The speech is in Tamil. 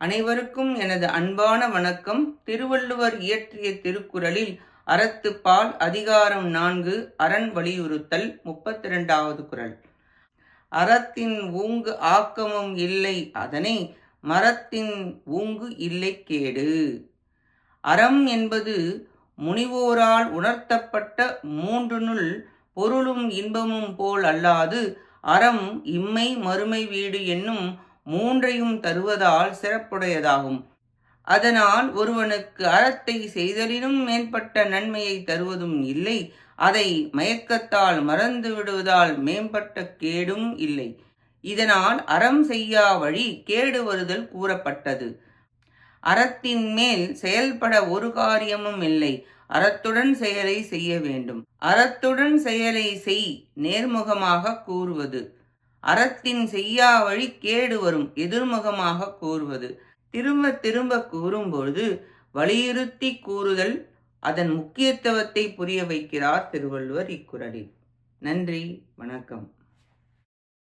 அனைவருக்கும் எனது அன்பான வணக்கம். திருவள்ளுவர் இயற்றிய திருக்குறளில் அறத்துப்பால் அதிகாரம் நான்கு அரண் வலியுறுத்தல் முப்பத்தி இரண்டாவது குரல் அறத்தின் ஊங்கு ஆக்கமும் இல்லை அதனை மரத்தின் ஊங்கு இல்லை கேடு. அறம் என்பது முனிவோரால் உணர்த்தப்பட்ட மூன்றுனுள் பொருளும் இன்பமும் போல் அல்லாது அறம் இம்மை மறுமை வீடு என்னும் மூன்றையும் தருவதால் சிறப்புடையதாகும். அதனால் ஒருவனுக்கு அறத்தை செய்தலினும் மேம்பட்ட நன்மையை தருவதும் இல்லை. அதை மயக்கத்தால் மறந்து விடுவதால் மேம்பட்ட கேடும் இல்லை. இதனால் அறம் செய்யா வழி கேடு வருதல் கூறப்பட்டது. அறத்தின் மேல் செயல்பட ஒரு காரியமும் இல்லை. அறத்துடன் செயலை செய்ய வேண்டும். அறத்துடன் செயலை செய் நேர்முகமாக கூறுவது. அறத்தின் செய்யா வழி கேடு வரும் எதிர்முகமாக கூறுவது. திரும்ப திரும்ப கூறும்பொழுது வலியுறுத்தி கூறுதல் அதன் முக்கியத்துவத்தை புரிய வைக்கிறார் திருவள்ளுவர் இக்குறளில். நன்றி வணக்கம்.